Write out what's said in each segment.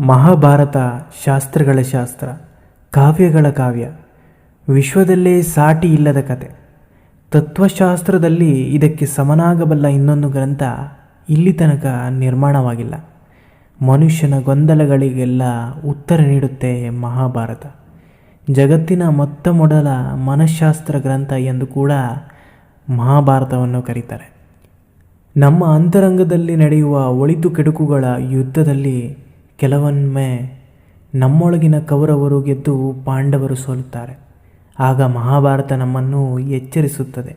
ಮಹಾಭಾರತ ಶಾಸ್ತ್ರಗಳ ಶಾಸ್ತ್ರ, ಕಾವ್ಯಗಳ ಕಾವ್ಯ. ವಿಶ್ವದಲ್ಲೇ ಸಾಟಿ ಇಲ್ಲದ ಕತೆ. ತತ್ವಶಾಸ್ತ್ರದಲ್ಲಿ ಇದಕ್ಕೆ ಸಮನಾಗಬಲ್ಲ ಇನ್ನೊಂದು ಗ್ರಂಥ ಇಲ್ಲಿ ತನಕ ನಿರ್ಮಾಣವಾಗಿಲ್ಲ. ಮನುಷ್ಯನ ಗೊಂದಲಗಳಿಗೆಲ್ಲ ಉತ್ತರ ನೀಡುತ್ತೆ ಮಹಾಭಾರತ. ಜಗತ್ತಿನ ಮೊತ್ತ ಮೊದಲ ಮನಃಶಾಸ್ತ್ರ ಗ್ರಂಥ ಎಂದು ಕೂಡ ಮಹಾಭಾರತವನ್ನು ಕರೀತಾರೆ. ನಮ್ಮ ಅಂತರಂಗದಲ್ಲಿ ನಡೆಯುವ ಒಳಿತು ಕೆಡುಕುಗಳ ಯುದ್ಧದಲ್ಲಿ ಕೆಲವೊಮ್ಮೆ ನಮ್ಮೊಳಗಿನ ಕೌರವರು ಗೆದ್ದು ಪಾಂಡವರು ಸೋಲುತ್ತಾರೆ. ಆಗ ಮಹಾಭಾರತ ನಮ್ಮನ್ನು ಎಚ್ಚರಿಸುತ್ತದೆ.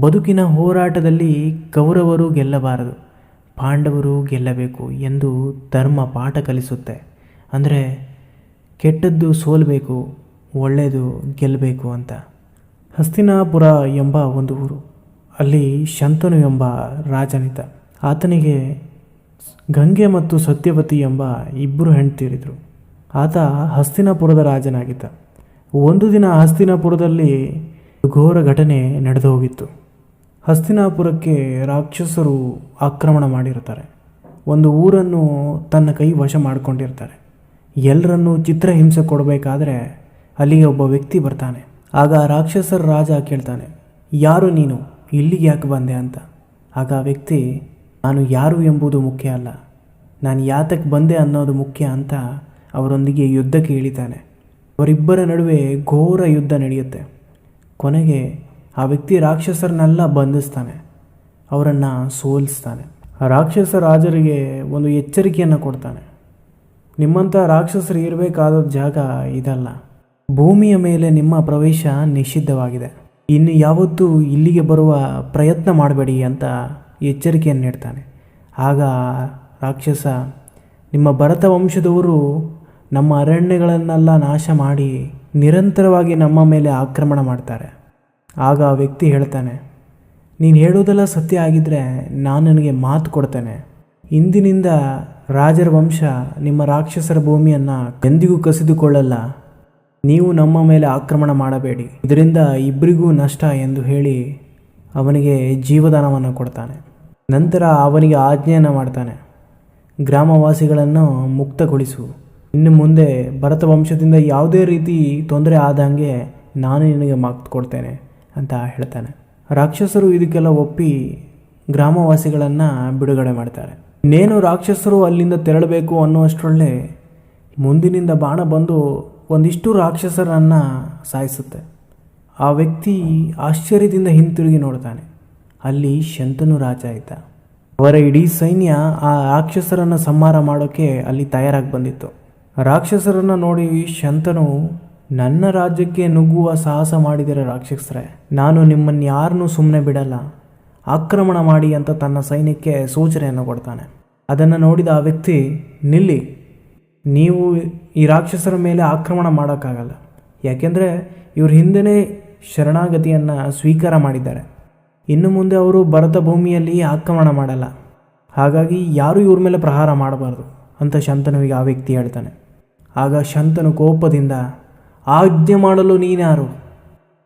ಬದುಕಿನ ಹೋರಾಟದಲ್ಲಿ ಕೌರವರು ಗೆಲ್ಲಬಾರದು, ಪಾಂಡವರು ಗೆಲ್ಲಬೇಕು ಎಂದು ಧರ್ಮ ಪಾಠ ಕಲಿಸುತ್ತೆ. ಅಂದರೆ ಕೆಟ್ಟದ್ದು ಸೋಲಬೇಕು, ಒಳ್ಳೆಯದು ಗೆಲ್ಲಬೇಕು ಅಂತ. ಹಸ್ತಿನಾಪುರ ಎಂಬ ಒಂದು ಊರು, ಅಲ್ಲಿ ಶಂತನು ಎಂಬ ರಾಜನಿದ್ದ. ಆತನಿಗೆ ಗಂಗೆ ಮತ್ತು ಸತ್ಯವತಿ ಎಂಬ ಇಬ್ಬರು ಹೆಂಡ್ತೀರಿದ್ರು. ಆತ ಹಸ್ತಿನಾಪುರದ ರಾಜನಾಗಿದ್ದ. ಒಂದು ದಿನ ಹಸ್ತಿನಾಪುರದಲ್ಲಿ ಘೋರ ಘಟನೆ ನಡೆದು ಹೋಗಿತ್ತು. ಹಸ್ತಿನಾಪುರಕ್ಕೆ ರಾಕ್ಷಸರು ಆಕ್ರಮಣ ಮಾಡಿರ್ತಾರೆ ಒಂದು ಊರನ್ನು ತನ್ನ ಕೈ ವಶ ಮಾಡಿಕೊಂಡಿರ್ತಾರೆ. ಎಲ್ಲರನ್ನೂ ಚಿತ್ರಹಿಂಸೆ ಕೊಡಬೇಕಾದ್ರೆ ಅಲ್ಲಿಗೆ ಒಬ್ಬ ವ್ಯಕ್ತಿ ಬರ್ತಾನೆ. ಆಗ ರಾಕ್ಷಸರ ರಾಜ ಕೇಳ್ತಾನೆ, ಯಾರು ನೀನು? ಇಲ್ಲಿಗೆ ಯಾಕೆ ಬಂದೆ? ಅಂತ. ಆಗ ವ್ಯಕ್ತಿ ನಾನು ಯಾರು ಎಂಬುದು ಮುಖ್ಯ ಅಲ್ಲ. ನಾನು ಯಾತಕ್ಕೆ ಬಂದೆ ಅನ್ನೋದು ಮುಖ್ಯ ಅಂತ ಅವರೊಂದಿಗೆ ಯುದ್ಧಕ್ಕೆ ಇಳಿತಾನೆ ಅವರಿಬ್ಬರ ನಡುವೆ ಘೋರ ಯುದ್ಧ ನಡೆಯುತ್ತೆ. ಕೊನೆಗೆ ಆ ವ್ಯಕ್ತಿ ರಾಕ್ಷಸರನ್ನೆಲ್ಲ ಬಂಧಿಸ್ತಾನೆ. ಅವರನ್ನು ಸೋಲಿಸ್ತಾನೆ. ರಾಕ್ಷಸ ರಾಜರಿಗೆ ಒಂದು ಎಚ್ಚರಿಕೆಯನ್ನು ಕೊಡ್ತಾನೆ. ನಿಮ್ಮಂಥ ರಾಕ್ಷಸರು ಇರಬೇಕಾದ ಜಾಗ ಇದಲ್ಲ. ಭೂಮಿಯ ಮೇಲೆ ನಿಮ್ಮ ಪ್ರವೇಶ ನಿಷಿದ್ಧವಾಗಿದೆ. ಇನ್ನು ಯಾವತ್ತೂ ಇಲ್ಲಿಗೆ ಬರುವ ಪ್ರಯತ್ನ ಮಾಡಬೇಡಿ ಅಂತ ಎಚ್ಚರಿಕೆಯನ್ನು ನೀಡ್ತಾನೆ. ಆಗ ರಾಕ್ಷಸ, ನಿಮ್ಮ ಭರತ ವಂಶದವರು ನಮ್ಮ ಅರಣ್ಯಗಳನ್ನೆಲ್ಲ ನಾಶ ಮಾಡಿ ನಿರಂತರವಾಗಿ ನಮ್ಮ ಮೇಲೆ ಆಕ್ರಮಣ ಮಾಡ್ತಾರೆ. ಆಗ ಆ ವ್ಯಕ್ತಿ ಹೇಳ್ತಾನೆ, ನೀನು ಹೇಳೋದೆಲ್ಲ ಸತ್ಯ ಆಗಿದ್ದರೆ ನಾನು ನನಗೆ ಮಾತು ಕೊಡ್ತೇನೆ. ಇಂದಿನಿಂದ ರಾಜರ ವಂಶ ನಿಮ್ಮ ರಾಕ್ಷಸರ ಭೂಮಿಯನ್ನು ಎಂದಿಗೂ ಕಸಿದುಕೊಳ್ಳಲ್ಲ. ನೀವು ನಮ್ಮ ಮೇಲೆ ಆಕ್ರಮಣ ಮಾಡಬೇಡಿ. ಇದರಿಂದ ಇಬ್ಬರಿಗೂ ನಷ್ಟ ಎಂದು ಹೇಳಿ ಅವನಿಗೆ ಜೀವದಾನವನ್ನು ಕೊಡ್ತಾನೆ. ನಂತರ ಅವನಿಗೆ ಆಜ್ಞೆಯನ್ನು ಮಾಡ್ತಾನೆ. ಗ್ರಾಮವಾಸಿಗಳನ್ನು ಮುಕ್ತಗೊಳಿಸು. ಇನ್ನು ಮುಂದೆ ಭರತ ವಂಶದಿಂದ ಯಾವುದೇ ರೀತಿ ತೊಂದರೆ ಆದಂಗೆ ನಾನು ನಿನಗೆ ಮಾತು ಕೊಡ್ತೇನೆ ಅಂತ ಹೇಳ್ತಾನೆ. ರಾಕ್ಷಸರು ಇದಕ್ಕೆಲ್ಲ ಒಪ್ಪಿ ಗ್ರಾಮವಾಸಿಗಳನ್ನು ಬಿಡುಗಡೆ ಮಾಡ್ತಾರೆ. ಇನ್ನೇನು ರಾಕ್ಷಸರು ಅಲ್ಲಿಂದ ತೆರಳಬೇಕು ಅನ್ನುವಷ್ಟರಲ್ಲೇ ಮುಂದಿನಿಂದ ಬಾಣ ಬಂದು ಒಂದಿಷ್ಟು ರಾಕ್ಷಸರನ್ನು ಸಾಯಿಸುತ್ತೆ. ಆ ವ್ಯಕ್ತಿ ಆಶ್ಚರ್ಯದಿಂದ ಹಿಂತಿರುಗಿ ನೋಡ್ತಾನೆ. ಅಲ್ಲಿ ಶಂತನು ರಾಜ ಇದ್ದ. ಅವರ ಇಡೀ ಸೈನ್ಯ ಆ ರಾಕ್ಷಸರನ್ನು ಸಂಹಾರ ಮಾಡೋಕ್ಕೆ ಅಲ್ಲಿ ತಯಾರಾಗಿ ಬಂದಿತ್ತು. ರಾಕ್ಷಸರನ್ನು ನೋಡಿ ಶಂತನು, ನನ್ನ ರಾಜ್ಯಕ್ಕೆ ನುಗ್ಗುವ ಸಾಹಸ ಮಾಡಿದರೆ ರಾಕ್ಷಸರೇ, ನಾನು ನಿಮ್ಮನ್ನು ಯಾರನ್ನೂ ಸುಮ್ಮನೆ ಬಿಡಲ್ಲ. ಆಕ್ರಮಣ ಮಾಡಿ ಅಂತ ತನ್ನ ಸೈನ್ಯಕ್ಕೆ ಸೂಚನೆಯನ್ನು ಕೊಡ್ತಾನೆ. ಅದನ್ನು ನೋಡಿದ ಆ ವ್ಯಕ್ತಿ, ನಿಲ್ಲಿ, ನೀವು ಈ ರಾಕ್ಷಸರ ಮೇಲೆ ಆಕ್ರಮಣ ಮಾಡೋಕ್ಕಾಗಲ್ಲ. ಯಾಕೆಂದರೆ ಇವ್ರ ಹಿಂದೆನೇ ಶರಣಾಗತಿಯನ್ನು ಸ್ವೀಕಾರ ಮಾಡಿದ್ದಾರೆ. ಇನ್ನು ಮುಂದೆ ಅವರು ಭರತ ಭೂಮಿಯಲ್ಲಿ ಆಕ್ರಮಣ ಮಾಡಲ್ಲ. ಹಾಗಾಗಿ ಯಾರೂ ಇವ್ರ ಮೇಲೆ ಪ್ರಹಾರ ಮಾಡಬಾರ್ದು ಅಂತ ಶಂತನುವಿಗೆ ಆ ವ್ಯಕ್ತಿ ಹೇಳ್ತಾನೆ. ಆಗ ಶಂತನು ಕೋಪದಿಂದ, ಆಜ್ಞೆ ಮಾಡಲು ನೀನ್ಯಾರು?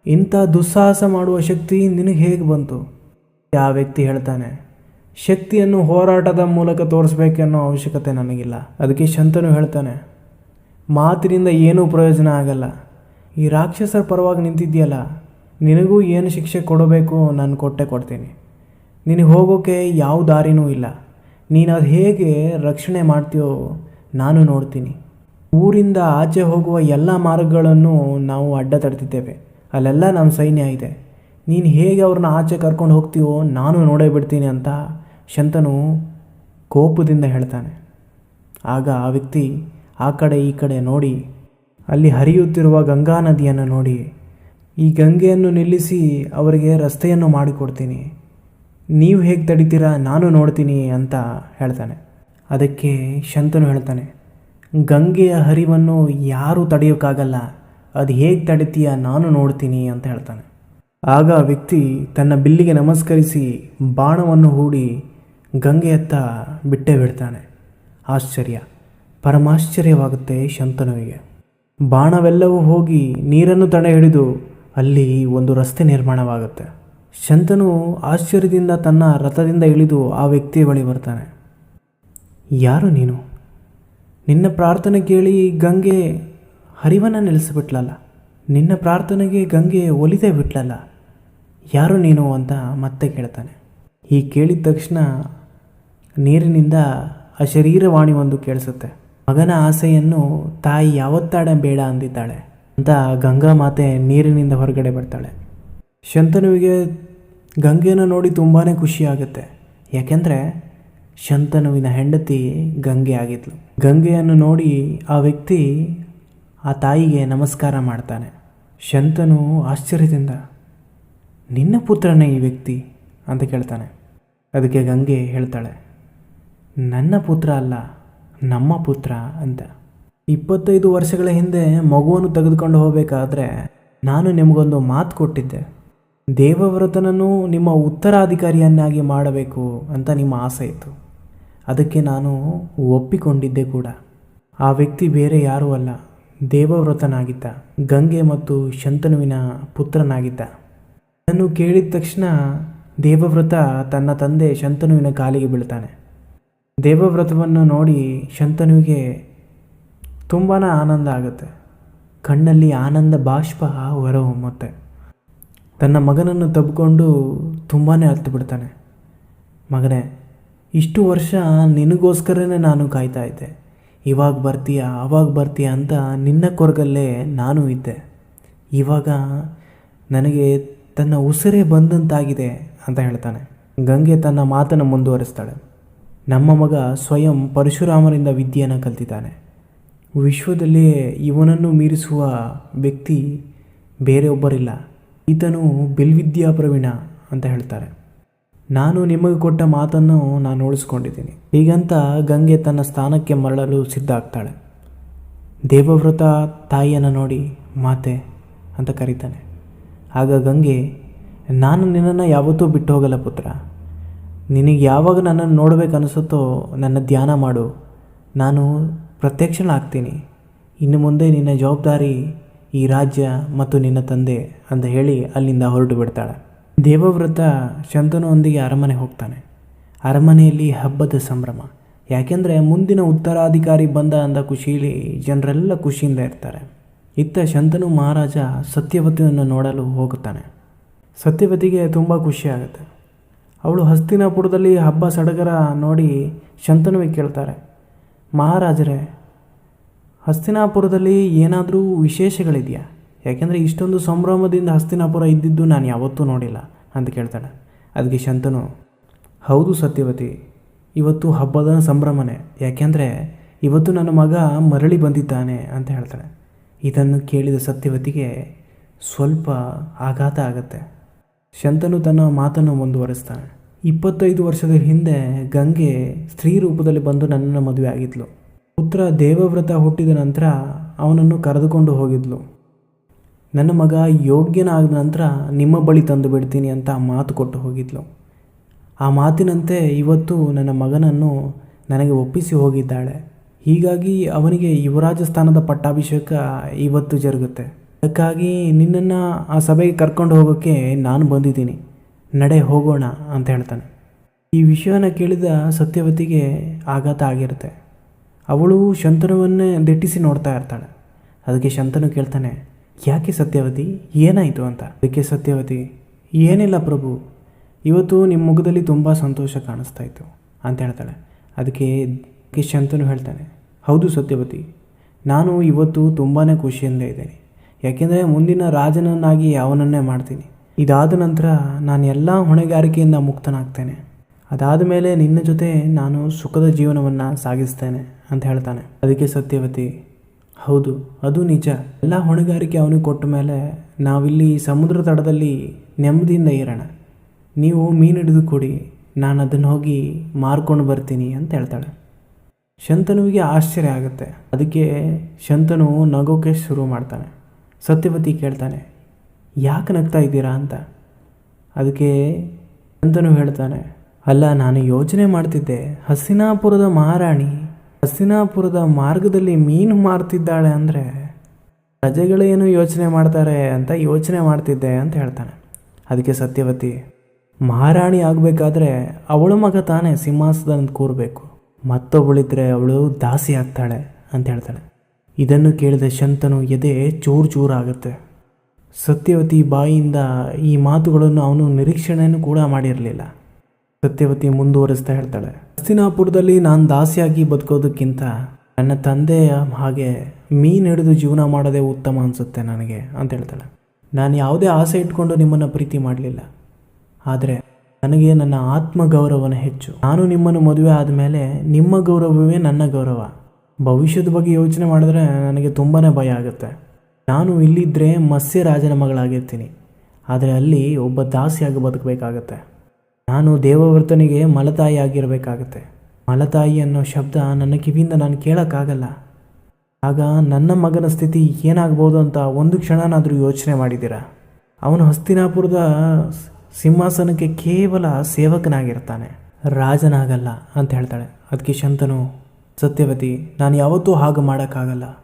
ಇಂಥ ದುಸ್ಸಾಹಸ ಮಾಡುವ ಶಕ್ತಿ ನಿನಗೆ ಹೇಗೆ ಬಂತು? ಆ ವ್ಯಕ್ತಿ ಹೇಳ್ತಾನೆ, ಶಕ್ತಿಯನ್ನು ಹೋರಾಟದ ಮೂಲಕ ತೋರಿಸ್ಬೇಕೆನ್ನೋ ಅವಶ್ಯಕತೆ ನನಗಿಲ್ಲ. ಅದಕ್ಕೆ ಶಂತನು ಹೇಳ್ತಾನೆ, ಮಾತಿನಿಂದ ಏನೂ ಪ್ರಯೋಜನ ಆಗಲ್ಲ. ಈ ರಾಕ್ಷಸರ ಪರವಾಗಿ ನಿಂತಿದ್ಯಲ್ಲ ನಿನಗೂ ಏನು ಶಿಕ್ಷೆ ಕೊಡಬೇಕು ನಾನು ಕೊಟ್ಟೆ ಕೊಡ್ತೀನಿ. ನಿನಗೆ ಹೋಗೋಕ್ಕೆ ಯಾವ ದಾರಿನೂ ಇಲ್ಲ. ನೀನು ಅದು ಹೇಗೆ ರಕ್ಷಣೆ ಮಾಡ್ತೀಯೋ ನಾನು ನೋಡ್ತೀನಿ. ಊರಿಂದ ಆಚೆ ಹೋಗುವ ಎಲ್ಲ ಮಾರ್ಗಗಳನ್ನು ನಾವು ಅಡ್ಡ ತಡ್ತಿದ್ದೇವೆ ಅಲ್ಲೆಲ್ಲ ನಮ್ಮ ಸೈನ್ಯ ಇದೆ. ನೀನು ಹೇಗೆ ಅವ್ರನ್ನ ಆಚೆ ಕರ್ಕೊಂಡು ಹೋಗ್ತೀವೋ ನಾನು ನೋಡೇ ಬಿಡ್ತೀನಿ ಅಂತ ಶಂತನು ಕೋಪದಿಂದ ಹೇಳ್ತಾನೆ. ಆಗ ಆ ವ್ಯಕ್ತಿ ಆ ಕಡೆ ಈ ಕಡೆ ನೋಡಿ, ಅಲ್ಲಿ ಹರಿಯುತ್ತಿರುವ ಗಂಗಾ ನದಿಯನ್ನು ನೋಡಿ ಈ ಗಂಗೆಯನ್ನು ನಿಲ್ಲಿಸಿ ಅವರಿಗೆ ರಸ್ತೆಯನ್ನು ಮಾಡಿಕೊಡ್ತೀನಿ. ನೀವು ಹೇಗೆ ತಡಿತೀರಾ ನಾನು ನೋಡ್ತೀನಿ ಅಂತ ಹೇಳ್ತಾನೆ. ಅದಕ್ಕೆ ಶಂತನು ಹೇಳ್ತಾನೆ, ಗಂಗೆಯ ಹರಿವನ್ನು ಯಾರೂ ತಡೆಯೋಕ್ಕಾಗಲ್ಲ, ಅದು ಹೇಗೆ ತಡಿತೀಯ ನಾನು ನೋಡ್ತೀನಿ ಅಂತ ಹೇಳ್ತಾನೆ. ಆಗ ಆ ವ್ಯಕ್ತಿ ತನ್ನ ಬಿಲ್ಲಿಗೆ ನಮಸ್ಕರಿಸಿ ಬಾಣವನ್ನು ಹೂಡಿ ಗಂಗೆಯತ್ತ ಬಿಟ್ಟೇ ಬಿಡ್ತಾನೆ. ಆಶ್ಚರ್ಯ, ಪರಮಾಶ್ಚರ್ಯವಾಗುತ್ತೆ ಶಂತನುವಿಗೆ. ಬಾಣವೆಲ್ಲವೂ ಹೋಗಿ ನೀರನ್ನು ತಡೆ ಹಿಡಿದು ಅಲ್ಲಿ ಒಂದು ರಸ್ತೆ ನಿರ್ಮಾಣವಾಗುತ್ತೆ. ಶಂತನು ಆಶ್ಚರ್ಯದಿಂದ ತನ್ನ ರಥದಿಂದ ಇಳಿದು ಆ ವ್ಯಕ್ತಿಯ ಬಳಿ ಬರ್ತಾನೆ. ಯಾರು ನೀನು? ನಿನ್ನ ಪ್ರಾರ್ಥನೆ ಕೇಳಿ ಗಂಗೆ ಹರಿವನ್ನು ನಿಲ್ಲಿಸಿಬಿಟ್ಲಲ್ಲ ನಿನ್ನ ಪ್ರಾರ್ಥನೆಗೆ ಗಂಗೆ ಒಲಿದೆ ಬಿಟ್ಲಲ್ಲ? ಯಾರು ನೀನು ಅಂತ ಮತ್ತೆ ಕೇಳ್ತಾನೆ. ಈ ಕೇಳಿದ ತಕ್ಷಣ ನೀರಿನಿಂದ ಆ ಶರೀರವಾಣಿ ಒಂದು ಕೇಳಿಸುತ್ತೆ. ಮಗನ ಆಸೆಯನ್ನು ತಾಯಿ ಯಾವತ್ತಾಡ ಬೇಡ ಅಂದಿದ್ದಾಳೆ. ಅಂತ ಗಂಗಾ ಮಾತೆ ನೀರಿನಿಂದ ಹೊರಗಡೆ ಬರ್ತಾಳೆ. ಶಂತನುವಿಗೆ ಗಂಗೆಯನ್ನು ನೋಡಿ ತುಂಬಾ ಖುಷಿಯಾಗುತ್ತೆ ಯಾಕೆಂದರೆ ಶಂತನುವಿನ ಹೆಂಡತಿ ಗಂಗೆ ಆಗಿದ್ಲು. ಗಂಗೆಯನ್ನು ನೋಡಿ ಆ ವ್ಯಕ್ತಿ ಆ ತಾಯಿಗೆ ನಮಸ್ಕಾರ ಮಾಡ್ತಾನೆ. ಶಂತನು ಆಶ್ಚರ್ಯದಿಂದ, ನಿನ್ನ ಪುತ್ರನೇ ಈ ವ್ಯಕ್ತಿ? ಅಂತ ಕೇಳ್ತಾನೆ. ಅದಕ್ಕೆ ಗಂಗೆ ಹೇಳ್ತಾಳೆ, ನನ್ನ ಪುತ್ರ ಅಲ್ಲ, ನಮ್ಮ ಪುತ್ರ ಅಂತ. ಇಪ್ಪತ್ತೈದು ವರ್ಷಗಳ ಹಿಂದೆ ಮಗುವನ್ನು ತೆಗೆದುಕೊಂಡು ಹೋಗಬೇಕಾದ್ರೆ ನಾನು ನಿಮಗೊಂದು ಮಾತು ಕೊಟ್ಟಿದ್ದೆ. ದೇವವ್ರತನನ್ನು ನಿಮ್ಮ ಉತ್ತರಾಧಿಕಾರಿಯನ್ನಾಗಿ ಮಾಡಬೇಕು ಅಂತ ನಿಮ್ಮ ಆಸೆ ಇತ್ತು. ಅದಕ್ಕೆ ನಾನು ಒಪ್ಪಿಕೊಂಡಿದ್ದೆ ಕೂಡ. ಆ ವ್ಯಕ್ತಿ ಬೇರೆ ಯಾರೂ ಅಲ್ಲ. ದೇವವ್ರತನಾಗಿದ್ದ. ಗಂಗೆ ಮತ್ತು ಶಂತನುವಿನ ಪುತ್ರನಾಗಿದ್ದ. ಅದನ್ನು ಕೇಳಿದ ತಕ್ಷಣ ದೇವವ್ರತ ತನ್ನ ತಂದೆ ಶಂತನುವಿನ ಕಾಲಿಗೆ ಬೀಳ್ತಾನೆ. ದೇವವ್ರತವನ್ನು ನೋಡಿ ಶಂತನುವಿಗೆ ತುಂಬಾ ಆನಂದ ಆಗುತ್ತೆ. ಕಣ್ಣಲ್ಲಿ ಆನಂದ ಬಾಷ್ಪ ಹೊರಹೊಮ್ಮುತ್ತೆ ತನ್ನ ಮಗನನ್ನು ತಬ್ಕೊಂಡು ತುಂಬಾ ಹತ್ತು ಬಿಡ್ತಾನೆ. ಮಗನೇ, ಇಷ್ಟು ವರ್ಷ ನಿನಗೋಸ್ಕರನೇ ನಾನು ಕಾಯ್ತಾ ಇದ್ದೆ. ಇವಾಗ ಬರ್ತೀಯ ಆವಾಗ ಬರ್ತೀಯ ಅಂತ ನಿನ್ನ ಕೊರಗಲ್ಲೇ ನಾನು ಇದ್ದೆ. ಇವಾಗ ನನಗೆ ತನ್ನ ಉಸಿರೇ ಬಂದಂತಾಗಿದೆ ಅಂತ ಹೇಳ್ತಾನೆ. ಗಂಗೆ ತನ್ನ ಮಾತನ್ನು ಮುಂದುವರಿಸ್ತಾಳೆ. ನಮ್ಮ ಮಗ ಸ್ವಯಂ ಪರಶುರಾಮರಿಂದ ವಿದ್ಯೆಯನ್ನು ಕಲ್ತಿದ್ದಾನೆ. ವಿಶ್ವದಲ್ಲಿಯೇ ಇವನನ್ನು ಮೀರಿಸುವ ವ್ಯಕ್ತಿ ಬೇರೆ ಒಬ್ಬರಿಲ್ಲ. ಈತನು ಬಿಲ್ವಿದ್ಯಾ ಪ್ರವೀಣ ಅಂತ ಹೇಳ್ತಾರೆ. ನಾನು ನಿಮಗೆ ಕೊಟ್ಟ ಮಾತನ್ನು ನಾನು ಉಳಿಸ್ಕೊಂಡಿದ್ದೀನಿ. ಹೀಗಂತ ಗಂಗೆ ತನ್ನ ಸ್ಥಾನಕ್ಕೆ ಮರಳಲು ಸಿದ್ಧ ಆಗ್ತಾಳೆ. ದೇವವ್ರತ ತಾಯಿಯನ್ನು ನೋಡಿ, ಮಾತೆ ಅಂತ ಕರೀತಾನೆ. ಆಗ ಗಂಗೆ, ನಾನು ನಿನ್ನನ್ನು ಯಾವತ್ತೂ ಬಿಟ್ಟು ಹೋಗಲ್ಲ ಪುತ್ರ. ನಿನಗೆ ಯಾವಾಗ ನನ್ನನ್ನು ನೋಡಬೇಕನ್ನಿಸುತ್ತೋ ನನ್ನ ಧ್ಯಾನ ಮಾಡು. ನಾನು ಪ್ರತ್ಯಕ್ಷನಾಗ್ತೀನಿ ಇನ್ನು ಮುಂದೆ ನಿನ್ನ ಜವಾಬ್ದಾರಿ ಈ ರಾಜ್ಯ ಮತ್ತು ನಿನ್ನ ತಂದೆ ಅಂತ ಹೇಳಿ ಅಲ್ಲಿಂದ ಹೊರಟು ಬಿಡ್ತಾಳೆ. ದೇವವ್ರತ ಶಂತನೊಂದಿಗೆ ಅರಮನೆ ಹೋಗ್ತಾನೆ. ಅರಮನೆಯಲ್ಲಿ ಹಬ್ಬದ ಸಂಭ್ರಮ. ಯಾಕೆಂದರೆ ಮುಂದಿನ ಉತ್ತರಾಧಿಕಾರಿ ಬಂದ ಅಂದ ಖುಷಿಯಲ್ಲಿ ಜನರೆಲ್ಲ ಖುಷಿಯಿಂದ ಇರ್ತಾರೆ. ಇತ್ತ ಶಂತನು ಮಹಾರಾಜ ಸತ್ಯವತಿಯನ್ನು ನೋಡಲು ಹೋಗುತ್ತಾನೆ. ಸತ್ಯವತಿಗೆ ತುಂಬ ಖುಷಿಯಾಗುತ್ತೆ ಅವಳು ಹಸ್ತಿನಾಪುರದಲ್ಲಿ ಹಬ್ಬ ಸಡಗರ ನೋಡಿ ಶಂತನುವಿಗೆ ಕೇಳ್ತಾರೆ. ಮಹಾರಾಜರೇ, ಹಸ್ತಿನಾಪುರದಲ್ಲಿ ಏನಾದರೂ ವಿಶೇಷಗಳಿದೆಯಾ? ಯಾಕೆಂದರೆ ಇಷ್ಟೊಂದು ಸಂಭ್ರಮದಿಂದ ಹಸ್ತಿನಾಪುರ ಇದ್ದಿದ್ದು ನಾನು ಯಾವತ್ತೂ ನೋಡಿಲ್ಲ ಅಂತ ಕೇಳ್ತಾಳೆ. ಅದಕ್ಕೆ ಶಂತನು, ಹೌದು ಸತ್ಯವತಿ, ಇವತ್ತು ಹಬ್ಬದ ಸಂಭ್ರಮನೇ. ಯಾಕೆಂದರೆ ಇವತ್ತು ನನ್ನ ಮಗ ಮರಳಿ ಬಂದಿದ್ದಾನೆ ಅಂತ ಹೇಳ್ತಾಳೆ. ಇದನ್ನು ಕೇಳಿದ ಸತ್ಯವತಿಗೆ ಸ್ವಲ್ಪ ಆಘಾತ ಆಗತ್ತೆ. ಶಂತನು ತನ್ನ ಮಾತನ್ನು ಮುಂದುವರಿಸ್ತಾನೆ. ಇಪ್ಪತ್ತೈದು ವರ್ಷದ ಹಿಂದೆ ಗಂಗೆ ಸ್ತ್ರೀ ರೂಪದಲ್ಲಿ ಬಂದು ನನ್ನನ್ನು ಮದುವೆ ಆಗಿದ್ಲು. ಪುತ್ರ ದೇವವ್ರತ ಹುಟ್ಟಿದ ನಂತರ ಅವನನ್ನು ಕರೆದುಕೊಂಡು ಹೋಗಿದ್ಲು. ನನ್ನ ಮಗ ಯೋಗ್ಯನಾದ ನಂತರ ನಿಮ್ಮ ಬಳಿ ತಂದು ಬಿಡ್ತೀನಿ ಅಂತ ಮಾತು ಕೊಟ್ಟು ಹೋಗಿದ್ಲು. ಆ ಮಾತಿನಂತೆ ಇವತ್ತು ನನ್ನ ಮಗನನ್ನು ನನಗೆ ಒಪ್ಪಿಸಿ ಹೋಗಿದ್ದಾಳೆ. ಹೀಗಾಗಿ ಅವನಿಗೆ ಯುವರಾಜ ಸ್ಥಾನದ ಪಟ್ಟಾಭಿಷೇಕ ಇವತ್ತು ಜರುಗುತ್ತೆ. ಅದಕ್ಕಾಗಿ ನಿನ್ನನ್ನು ಆ ಸಭೆಗೆ ಕರ್ಕೊಂಡು ಹೋಗೋಕ್ಕೆ ನಾನು ಬಂದಿದ್ದೀನಿ. ನಡೆ ಹೋಗೋಣ ಅಂತ ಹೇಳ್ತಾನೆ. ಈ ವಿಷಯನ ಕೇಳಿದ ಸತ್ಯವತಿಗೆ ಆಘಾತ ಆಗಿರುತ್ತೆ. ಅವಳು ಶಂತನುವನ್ನೇ ದಿಟ್ಟಿಸಿ ನೋಡ್ತಾ ಇರ್ತಾಳೆ. ಅದಕ್ಕೆ ಶಂತನು ಕೇಳ್ತಾನೆ, ಯಾಕೆ ಸತ್ಯವತಿ? ಏನಾಯಿತು ಅಂತ? ಅದಕ್ಕೆ ಸತ್ಯವತಿ, ಏನಿಲ್ಲ ಪ್ರಭು, ಇವತ್ತು ನಿಮ್ಮ ಮುಖದಲ್ಲಿ ತುಂಬ ಸಂತೋಷ ಕಾಣಿಸ್ತಾ ಇತ್ತು, ಅಂತ ಹೇಳ್ತಾಳೆ. ಅದಕ್ಕೆ ಶಂತನು ಹೇಳ್ತಾನೆ, ಹೌದು ಸತ್ಯವತಿ, ನಾನು ಇವತ್ತು ತುಂಬಾ ಖುಷಿಯಿಂದ ಇದ್ದೇನೆ. ಯಾಕೆಂದರೆ ಮುಂದಿನ ರಾಜನನ್ನಾಗಿ ಅವನನ್ನೇ ಮಾಡ್ತೀನಿ. ಇದಾದ ನಂತರ ನಾನು ಎಲ್ಲ ಹೊಣೆಗಾರಿಕೆಯಿಂದ ಮುಕ್ತನಾಗ್ತೇನೆ. ಅದಾದ ಮೇಲೆ ನಿನ್ನ ಜೊತೆ ನಾನು ಸುಖದ ಜೀವನವನ್ನು ಸಾಗಿಸ್ತೇನೆ ಅಂತ ಹೇಳ್ತಾನೆ. ಅದಕ್ಕೆ ಸತ್ಯವತಿ, ಹೌದು, ಅದು ನಿಜ. ಎಲ್ಲ ಹೊಣೆಗಾರಿಕೆ ಅವನಿಗೆ ಕೊಟ್ಟ ಮೇಲೆ ನಾವಿಲ್ಲಿ ಸಮುದ್ರ ತಡದಲ್ಲಿ ನೆಮ್ಮದಿಯಿಂದ ಇರೋಣ. ನೀವು ಮೀನು ಹಿಡಿದು ಕೊಡಿ, ನಾನು ಅದನ್ನು ಹೋಗಿ ಮಾರ್ಕೊಂಡು ಬರ್ತೀನಿ ಅಂತ ಹೇಳ್ತಾಳೆ. ಶಂತನುವಿಗೆ ಆಶ್ಚರ್ಯ ಆಗುತ್ತೆ. ಅದಕ್ಕೆ ಶಂತನು ನಗೋಕೆ ಶುರು ಮಾಡ್ತಾನೆ. ಸತ್ಯವತಿ ಕೇಳ್ತಾನೆ ಯಾಕೆ ನಗ್ತಾ ಇದ್ದೀರಾ ಅಂತ? ಅದಕ್ಕೆ ಅಂತನು ಹೇಳ್ತಾನೆ, ಅಲ್ಲ, ನಾನು ಯೋಚನೆ ಮಾಡ್ತಿದ್ದೆ, ಹಸಿನಾಪುರದ ಮಹಾರಾಣಿ ಹಸಿನಾಪುರದ ಮಾರ್ಗದಲ್ಲಿ ಮೀನು ಮಾರ್ತಿದ್ದಾಳೆ ಅಂದರೆ ಪ್ರಜೆಗಳೇನು ಯೋಚನೆ ಮಾಡ್ತಾರೆ ಅಂತ ಯೋಚನೆ ಮಾಡ್ತಿದ್ದೆ ಅಂತ ಹೇಳ್ತಾನೆ. ಅದಕ್ಕೆ ಸತ್ಯವತಿ, ಮಹಾರಾಣಿ ಆಗಬೇಕಾದ್ರೆ ಅವಳ ಮಗ ತಾನೇ ಸಿಂಹಾಸನದ ಕೂರಬೇಕು. ಮತ್ತೊಬ್ಬಳಿದ್ರೆ ಅವಳು ದಾಸಿ ಆಗ್ತಾಳೆ, ಅಂತ ಹೇಳ್ತಾಳೆ ಇದನ್ನು ಕೇಳಿದ ಶಂತನು ಎದೆ ಚೂರು ಚೂರಾಗುತ್ತೆ. ಸತ್ಯವತಿ ಬಾಯಿಯಿಂದ ಈ ಮಾತುಗಳನ್ನು ಅವನು ನಿರೀಕ್ಷಣೆಯನ್ನು ಕೂಡ ಮಾಡಿರಲಿಲ್ಲ. ಸತ್ಯವತಿ ಮುಂದುವರಿಸ್ತಾ ಹೇಳ್ತಾಳೆ, ಹಸ್ತಿನಾಪುರದಲ್ಲಿ ನಾನು ದಾಸಿಯಾಗಿ ಬದುಕೋದಕ್ಕಿಂತ ನನ್ನ ತಂದೆಯ ಹಾಗೆ ಮೀನು ಹಿಡಿದು ಜೀವನ ಮಾಡೋದೇ ಉತ್ತಮ ಅನಿಸುತ್ತೆ ನನಗೆ, ಅಂತ ಹೇಳ್ತಾಳೆ. ನಾನು ಯಾವುದೇ ಆಸೆ ಇಟ್ಕೊಂಡು ನಿಮ್ಮನ್ನು ಪ್ರೀತಿ ಮಾಡಲಿಲ್ಲ. ಆದರೆ ನನಗೆ ನನ್ನ ಆತ್ಮಗೌರವನ ಹೆಚ್ಚು. ನಾನು ನಿಮ್ಮನ್ನು ಮದುವೆ ಆದಮೇಲೆ ನಿಮ್ಮ ಗೌರವವೇ ನನ್ನ ಗೌರವ. ಭವಿಷ್ಯದ ಬಗ್ಗೆ ಯೋಚನೆ ಮಾಡಿದ್ರೆ ನನಗೆ ತುಂಬಾ ಭಯ ಆಗುತ್ತೆ. ನಾನು ಇಲ್ಲಿದ್ದರೆ ಮತ್ಸ್ಯ ರಾಜನ ಮಗಳಾಗಿರ್ತೀನಿ. ಆದರೆ ಅಲ್ಲಿ ಒಬ್ಬ ದಾಸಿಯಾಗಿ ಬದುಕಬೇಕಾಗತ್ತೆ. ನಾನು ದೇವವರ್ತನಿಗೆ ಮಲತಾಯಿ ಆಗಿರಬೇಕಾಗತ್ತೆ ಮಲತಾಯಿ ಅನ್ನೋ ಶಬ್ದ ನನ್ನ ಕಿವಿಯಿಂದ ನಾನು ಕೇಳೋಕ್ಕಾಗಲ್ಲ. ಆಗ ನನ್ನ ಮಗನ ಸ್ಥಿತಿ ಏನಾಗ್ಬೋದು ಅಂತ ಒಂದು ಕ್ಷಣನಾದರೂ ಯೋಚನೆ ಮಾಡಿದ್ದೀರಾ? ಅವನು ಹಸ್ತಿನಾಪುರದ ಸಿಂಹಾಸನಕ್ಕೆ ಕೇವಲ ಸೇವಕನಾಗಿರ್ತಾನೆ. ರಾಜನಾಗಲ್ಲ ಅಂತ ಹೇಳ್ತಾಳೆ. ಅದಕ್ಕೆ ಶಂತನು, ಸತ್ಯವತಿ, ನಾನು ಯಾವತ್ತೂ ಹಾಗೆ ಮಾಡೋಕ್ಕಾಗಲ್ಲ.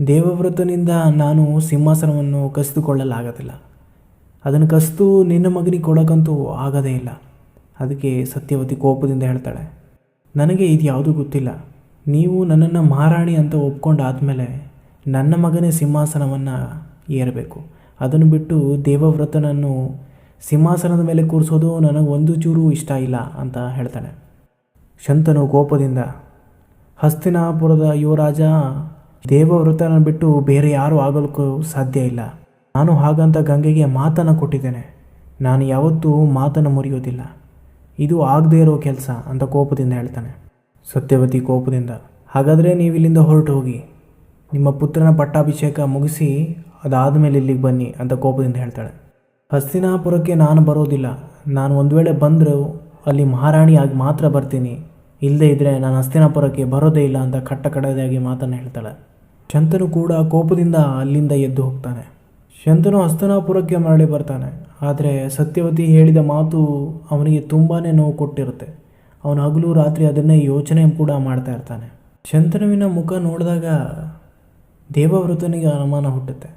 ದೇವವ್ರತನಿಂದ ನಾನು ಸಿಂಹಾಸನವನ್ನು ಕಸಿದುಕೊಳ್ಳಲಾಗದಿಲ್ಲ. ಅದನ್ನು ಕಸಿದು ನಿನ್ನ ಮಗನಿಗೆ ಕೊಡೋಕ್ಕಂತೂ ಆಗೋದೇ ಇಲ್ಲ. ಅದಕ್ಕೆ ಸತ್ಯವತಿ ಕೋಪದಿಂದ ಹೇಳ್ತಾಳೆ, ನನಗೆ ಇದು ಯಾವುದೂ ಗೊತ್ತಿಲ್ಲ. ನೀವು ನನ್ನನ್ನು ಮಹಾರಾಣಿ ಅಂತ ಒಪ್ಕೊಂಡಾದಮೇಲೆ ನನ್ನ ಮಗನೇ ಸಿಂಹಾಸನವನ್ನು ಏರಬೇಕು. ಅದನ್ನು ಬಿಟ್ಟು ದೇವವ್ರತನನ್ನು ಸಿಂಹಾಸನದ ಮೇಲೆ ಕೂರಿಸೋದು ನನಗೆ ಒಂದು ಚೂರು ಇಷ್ಟ ಇಲ್ಲ ಅಂತ ಹೇಳ್ತಾನೆ ಶಂತನು ಕೋಪದಿಂದ, ಹಸ್ತಿನಾಪುರದ ಯುವರಾಜ ದೇವವ್ರತನ ಬಿಟ್ಟು ಬೇರೆ ಯಾರೂ ಆಗಲಿಕ್ಕೂ ಸಾಧ್ಯ ಇಲ್ಲ. ನಾನು ಹಾಗಂತ ಗಂಗೆಗೆ ಮಾತನ್ನು ಕೊಟ್ಟಿದ್ದೇನೆ. ನಾನು ಯಾವತ್ತೂ ಮಾತನ್ನು ಮುರಿಯೋದಿಲ್ಲ. ಇದು ಆಗದೇ ಇರೋ ಕೆಲಸ ಅಂತ ಕೋಪದಿಂದ ಹೇಳ್ತಾನೆ. ಸತ್ಯವತಿ ಕೋಪದಿಂದ. ಹಾಗಾದರೆ ನೀವು ಇಲ್ಲಿಂದ ಹೊರಟು ಹೋಗಿ. ನಿಮ್ಮ ಪುತ್ರನ ಪಟ್ಟಾಭಿಷೇಕ ಮುಗಿಸಿ ಅದಾದಮೇಲೆ ಇಲ್ಲಿಗೆ ಬನ್ನಿ ಅಂತ ಕೋಪದಿಂದ ಹೇಳ್ತಾಳೆ. ಹಸ್ತಿನಾಪುರಕ್ಕೆ ನಾನು ಬರೋದಿಲ್ಲ. ನಾನು ಒಂದು ವೇಳೆ ಬಂದರೂ ಅಲ್ಲಿ ಮಹಾರಾಣಿಯಾಗಿ ಮಾತ್ರ ಬರ್ತೀನಿ. ಇಲ್ಲದೇ ಇದ್ದರೆ ನಾನು ಹಸ್ತಿನಾಪುರಕ್ಕೆ ಬರೋದೇ ಇಲ್ಲ ಅಂತ ಕಟ್ಟ ಕಡೆದಾಗಿ ಮಾತನ್ನು ಹೇಳ್ತಾಳೆ. ಶಂತನು ಕೂಡ ಕೋಪದಿಂದ ಅಲ್ಲಿಂದ ಎದ್ದು ಹೋಗ್ತಾನೆ. ಶಂತನು ಹಸ್ತನಾಪುರಕ್ಕೆ ಮರಳಿ ಬರ್ತಾನೆ. ಆದರೆ ಸತ್ಯವತಿ ಹೇಳಿದ ಮಾತು ಅವನಿಗೆ ತುಂಬಾ ನೋವು ಕೊಟ್ಟಿರುತ್ತೆ. ಅವನು ಹಗಲು ರಾತ್ರಿ ಅದನ್ನೇ ಯೋಚನೆ ಕೂಡ ಮಾಡ್ತಾ ಇರ್ತಾನೆ. ಶಂತನುವಿನ ಮುಖ ನೋಡಿದಾಗ ದೇವವ್ರತನಿಗೆ ಅನುಮಾನ ಹುಟ್ಟುತ್ತೆ.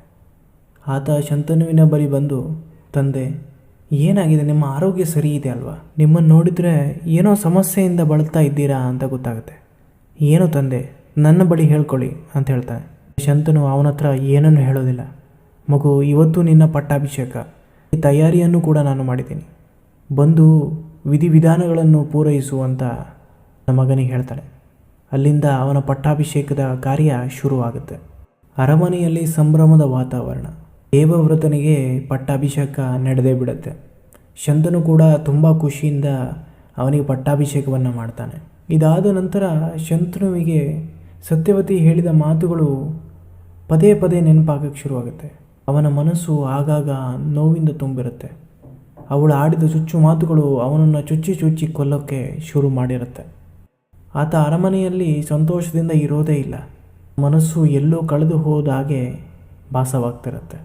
ಆತ ಶಂತನುವಿನ ಬಳಿ ಬಂದು, ತಂದೆ, ಏನಾಗಿದೆ? ನಿಮ್ಮ ಆರೋಗ್ಯ ಸರಿ ಇದೆ ಅಲ್ವಾ? ನಿಮ್ಮನ್ನು ನೋಡಿದರೆ ಏನೋ ಸಮಸ್ಯೆಯಿಂದ ಬಳಲ್ತಾ ಇದ್ದೀರಾ ಅಂತ ಗೊತ್ತಾಗುತ್ತೆ. ಏನೋ ತಂದೆ? ನನ್ನ ಬಳಿ ಹೇಳ್ಕೊಳ್ಳಿ ಅಂತ ಹೇಳ್ತಾನೆ. ಶಂತನು ಅವನ ಹತ್ರ ಏನನ್ನು ಹೇಳೋದಿಲ್ಲ. ಮಗು, ಇವತ್ತು ನಿನ್ನ ಪಟ್ಟಾಭಿಷೇಕ. ಈ ತಯಾರಿಯನ್ನು ಕೂಡ ನಾನು ಮಾಡಿದ್ದೀನಿ. ಬಂದು ವಿಧಿವಿಧಾನಗಳನ್ನು ಪೂರೈಸುವಂತ ಮಗನಿಗೆ ಹೇಳ್ತಾಳೆ. ಅಲ್ಲಿಂದ ಅವನ ಪಟ್ಟಾಭಿಷೇಕದ ಕಾರ್ಯ ಶುರುವಾಗುತ್ತೆ. ಅರಮನೆಯಲ್ಲಿ ಸಂಭ್ರಮದ ವಾತಾವರಣ. ದೇವವ್ರತನಿಗೆ ಪಟ್ಟಾಭಿಷೇಕ ನಡೆದೇ ಬಿಡುತ್ತೆ. ಶಂತನು ಕೂಡ ತುಂಬ ಖುಷಿಯಿಂದ ಅವನಿಗೆ ಪಟ್ಟಾಭಿಷೇಕವನ್ನು ಮಾಡ್ತಾನೆ. ಇದಾದ ನಂತರ ಶಂತನುವಿಗೆ ಸತ್ಯವತಿ ಹೇಳಿದ ಮಾತುಗಳು ಪದೇ ಪದೇ ನೆನಪಾಗಕ್ಕೆ ಶುರುವಾಗುತ್ತೆ. ಅವನ ಮನಸ್ಸು ಆಗಾಗ ನೋವಿಂದ ತುಂಬಿರುತ್ತೆ. ಅವಳು ಆಡಿದ ಚುಚ್ಚು ಮಾತುಗಳು ಅವನನ್ನು ಚುಚ್ಚಿ ಚುಚ್ಚಿ ಕೊಲ್ಲೋಕ್ಕೆ ಶುರು ಮಾಡಿರುತ್ತೆ. ಆತ ಅರಮನೆಯಲ್ಲಿ ಸಂತೋಷದಿಂದ ಇರೋದೇ ಇಲ್ಲ. ಮನಸ್ಸು ಎಲ್ಲೋ ಕಳೆದು ಹೋದ ಹಾಗೆ ಭಾಸವಾಗ್ತಿರುತ್ತೆ.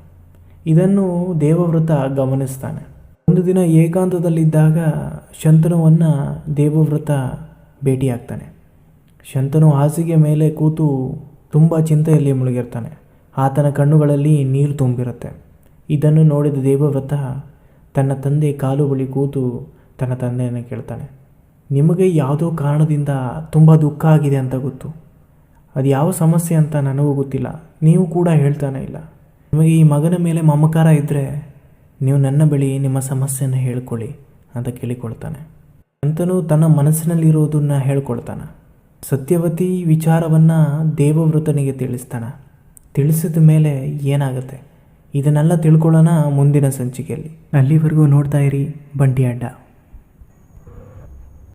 ಇದನ್ನು ದೇವವ್ರತ ಗಮನಿಸ್ತಾನೆ. ಒಂದು ದಿನ ಏಕಾಂತದಲ್ಲಿದ್ದಾಗ ಶಂತನುವನ್ನು ದೇವವ್ರತ ಭೇಟಿಯಾಗ್ತಾನೆ. ಶಂತನು ಹಾಸಿಗೆ ಮೇಲೆ ಕೂತು ತುಂಬ ಚಿಂತೆಯಲ್ಲಿ ಮುಳುಗಿರ್ತಾನೆ. ಆತನ ಕಣ್ಣುಗಳಲ್ಲಿ ನೀರು ತುಂಬಿರುತ್ತೆ. ಇದನ್ನು ನೋಡಿದ ದೇವವ್ರತ ತನ್ನ ತಂದೆ ಕಾಲು ಬಳಿ ಕೂತು ತನ್ನ ತಂದೆಯನ್ನು ಕೇಳ್ತಾನೆ, ನಿಮಗೆ ಯಾವುದೋ ಕಾರಣದಿಂದ ತುಂಬ ದುಃಖ ಆಗಿದೆ ಅಂತ ಗೊತ್ತು. ಅದು ಯಾವ ಸಮಸ್ಯೆ ಅಂತ ನನಗೂ ಗೊತ್ತಿಲ್ಲ. ನೀವು ಕೂಡ ಹೇಳ್ತಾನೆ ಇಲ್ಲ. ನಿಮಗೆ ಈ ಮಗನ ಮೇಲೆ ಮಮಕಾರ ಇದ್ದರೆ ನೀವು ನನ್ನ ಬಳಿ ನಿಮ್ಮ ಸಮಸ್ಯೆಯನ್ನು ಹೇಳ್ಕೊಳ್ಳಿ ಅಂತ ಕೇಳಿಕೊಳ್ತಾನೆ. ಅಂತನೂ ತನ್ನ ಮನಸ್ಸಿನಲ್ಲಿರೋದನ್ನ ಹೇಳ್ಕೊಳ್ತಾನೆ. ಸತ್ಯವತಿ ವಿಚಾರವನ್ನು ದೇವವೃತನಿಗೆ ತಿಳಿಸ್ತಾನೆ. ತಿಳಿಸಿದ ಮೇಲೆ ಏನಾಗುತ್ತೆ? ಇದನ್ನೆಲ್ಲ ತಿಳ್ಕೊಳ್ಳೋಣ ಮುಂದಿನ ಸಂಚಿಕೆಯಲ್ಲಿ. ಅಲ್ಲಿವರೆಗೂ ನೋಡ್ತಾ ಇರಿ ಬಂಟಿ ಅಡ್ಡ.